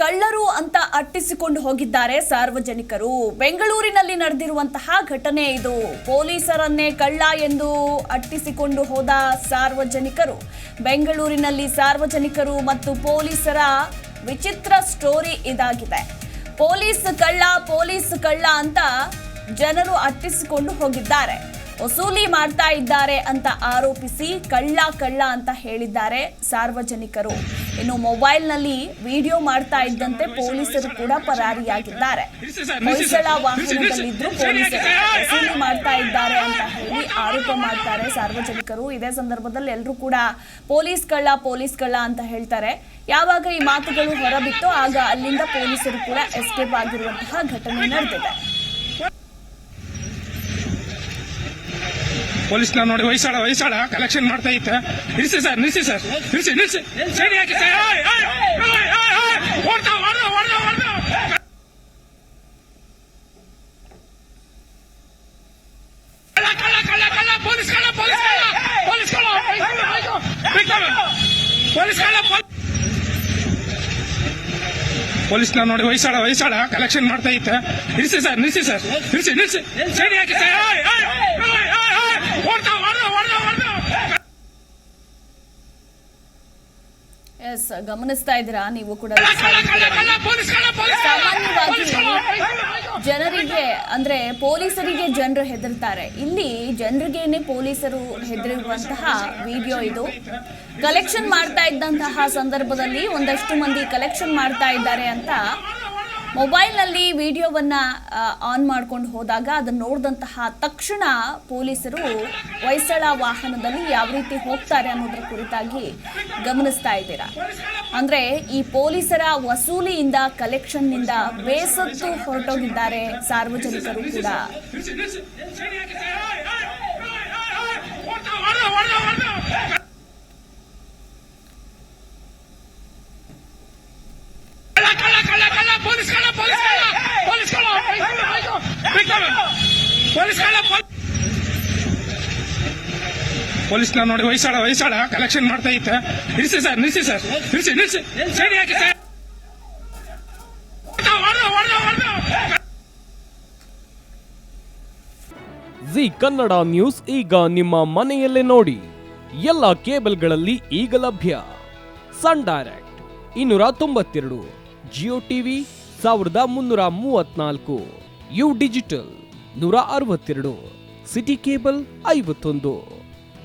ಕಳ್ಳರು ಅಂತ ಅಟ್ಟಿಸಿಕೊಂಡು ಹೋಗಿದ್ದಾರೆ ಸಾರ್ವಜನಿಕರು. ಬೆಂಗಳೂರಿನಲ್ಲಿ ನಡೆದಿರುವಂತಹ ಘಟನೆ ಇದು. ಪೊಲೀಸರನ್ನೇ ಕಳ್ಳ ಎಂದು ಅಟ್ಟಿಸಿಕೊಂಡು ಹೋದ ಸಾರ್ವಜನಿಕರು. ಬೆಂಗಳೂರಿನಲ್ಲಿ ಸಾರ್ವಜನಿಕರು ಮತ್ತು ಪೊಲೀಸರ ವಿಚಿತ್ರ ಸ್ಟೋರಿ ಇದಾಗಿದೆ. ಪೊಲೀಸ್ ಕಳ್ಳ ಪೊಲೀಸ್ ಕಳ್ಳ ಅಂತ ಜನರು ಅಟ್ಟಿಸಿಕೊಂಡು ಹೋಗಿದ್ದಾರೆ. ವಸೂಲಿ ಮಾಡ್ತಾ ಇದ್ದಾರೆ ಅಂತ ಆರೋಪಿಸಿ ಕಳ್ಳ ಕಳ್ಳ ಅಂತ ಹೇಳಿದ್ದಾರೆ ಸಾರ್ವಜನಿಕರು. ಇನ್ನು ಮೊಬೈಲ್ನಲ್ಲಿ ವಿಡಿಯೋ ಮಾಡ್ತಾ ಇದ್ದಂತೆ ಪೊಲೀಸರು ಕೂಡ ಪರಾರಿಯಾಗಿದ್ದಾರೆ. ಹೊಯ್ಸಳ ವಾಹನದಲ್ಲಿದ್ದು ಪೊಲೀಸರು ವಸೂಲಿ ಮಾಡ್ತಾ ಇದ್ದಾರೆ ಅಂತ ಹೇಳಿ ಆರೋಪ ಮಾಡ್ತಾರೆ ಸಾರ್ವಜನಿಕರು. ಇದೇ ಸಂದರ್ಭದಲ್ಲಿ ಎಲ್ಲರೂ ಕೂಡ ಪೊಲೀಸ್ ಕಳ್ಳ ಪೊಲೀಸ್ ಕಳ್ಳ ಅಂತ ಹೇಳ್ತಾರೆ. ಯಾವಾಗ ಈ ಮಾತುಗಳು ಹೊರಬಿತ್ತೋ ಆಗ ಅಲ್ಲಿಂದ ಪೊಲೀಸರು ಕೂಡ ಎಸ್ಕೇಪ್ ಆಗಿರುವಂತಹ ಘಟನೆ ನಡೆದಿದೆ. ಪೊಲೀಸ್ನ ನೋಡಿ ವಯಸ್ಸಾಳ ವಯಸ್ಸಾಳ ಕಲೆಕ್ಷನ್ ಮಾಡ್ತಾ ಇತ್ತ ನಿಲ್ಸಿ ಸರ್ ನಿಲ್ಸಿ ಸರ್, ನಿಲ್ಸಿ ನಿಲ್ಸಿ. ಸೈಡ್ ಹಾಕಿ ಸರ್. ಪೊಲೀಸ್ನ ನೋಡಿ ವಯಸ್ಸಾಳ ವಯಸ್ಸಾಳ ಕಲೆಕ್ಷನ್ ಮಾಡ್ತಾ ಇತ್ತ ನಿಲ್ಸಿ ಸರ್ ನಿಲ್ಸಿ ಸರ್. ನಿಲ್ಸಿ ನಿಲ್ಸಿ. ಸೈಡ್ ಹಾಕಿ ಸರ್. ಎಸ್ ಗಮನಿಸ್ತಾ ಇದ್ದೀರಾ? ನೀವು ಕೂಡ ಸಾಮಾನ್ಯವಾಗಿ ಜನರಿಗೆ ಅಂದ್ರೆ ಪೊಲೀಸರಿಗೆ ಜನರು ಹೆದರ್ತಾರೆ. ಇಲ್ಲಿ ಜನರಿಗೇನೆ ಪೊಲೀಸರು ಹೆದರಿರುವಂತಹ ವಿಡಿಯೋ ಇದು. ಕಲೆಕ್ಷನ್ ಮಾಡ್ತಾ ಇದ್ದಂತಹ ಸಂದರ್ಭದಲ್ಲಿ ಒಂದಷ್ಟು ಮಂದಿ ಕಲೆಕ್ಷನ್ ಮಾಡ್ತಾ ಇದ್ದಾರೆ ಅಂತ ಮೊಬೈಲ್ನಲ್ಲಿ ವಿಡಿಯೋವನ್ನ ಆನ್ ಮಾಡ್ಕೊಂಡು ಹೋದಾಗ ಅದನ್ನ ನೋಡಿದಂತಹ ತಕ್ಷಣ ಪೊಲೀಸರು ಹೊಯ್ಸಳ ವಾಹನದಲ್ಲಿ ಯಾವ ರೀತಿ ಹೋಗ್ತಾರೆ ಅನ್ನೋದ್ರ ಕುರಿತಾಗಿ ಗಮನಿಸ್ತಾ ಇದ್ದೀರಾ? ಅಂದ್ರೆ ಈ ಪೊಲೀಸರ ವಸೂಲಿಯಿಂದ ಕಲೆಕ್ಷನ್ನಿಂದ ಬೇಸತ್ತು ಹೊರಟೋಗಿದ್ದಾರೆ ಸಾರ್ವಜನಿಕರು ಕೂಡ ನಿಲ್ಸಿ, ನಿಲ್ಸಿ, ಸರಿ ಹಾಕಿ ಸರ್ ಏಯ್, ಏಯ್, ಏಯ್, ಏಯ್, ಓಡ್ತಾ, ಓಡ್ತಾ, ಓಡ್ತಾ, ಓಡ್ತಾ. ಕಳ್ಳ, ಕಳ್ಳ, ಕಳ್ಳ, ಕಳ್ಳ, ಪೊಲೀಸ್ ಕಳ್ಳ, ಪೊಲೀಸ್ ಕಳ್ಳ, ಪೊಲೀಸ್ ಕಳ್ಳ, ಬಿಗ್ ಕಳ್ಳ, ಪೊಲೀಸ್ ಕಳ್ಳ, ಪೊಲೀಸ್ ಪೊಲೀಸ್ನ ನೋಡಿ ವಯಸ್ಸಾಳ ವಯಸ್ಸಾಳ ಕಲೆಕ್ಷನ್ ಮಾಡ್ತಾ ಇತ್ತ ನಿಲ್ಸಿ ಸರ್ ನಿಲ್ಸಿ ಸರ್, ನಿಲ್ಸಿ ನಿಲ್ಸಿ. ಸರಿ ಹಾಕಿ ಸರ್. ಜಿ ಕನ್ನಡ ನ್ಯೂಸ್ ಈಗ ನಿಮ್ಮ ಮನೆಯಲ್ಲೇ ನೋಡಿ. ಎಲ್ಲ ಕೇಬಲ್ಗಳಲ್ಲಿ ಈಗ ಲಭ್ಯ. ಸನ್ ಡೈರೆಕ್ಟ್ ಇನ್ನೂರ ತೊಂಬತ್ತೆರಡು, ಜಿಯೋ ಟಿವಿ ಸಾವಿರದ ಮುನ್ನೂರ ಮೂವತ್ನಾಲ್ಕು, ಯು ಡಿಜಿಟಲ್ ನೂರ ಅರವತ್ತೆರಡು, ಸಿಟಿ ಕೇಬಲ್ ಐವತ್ತೊಂದು.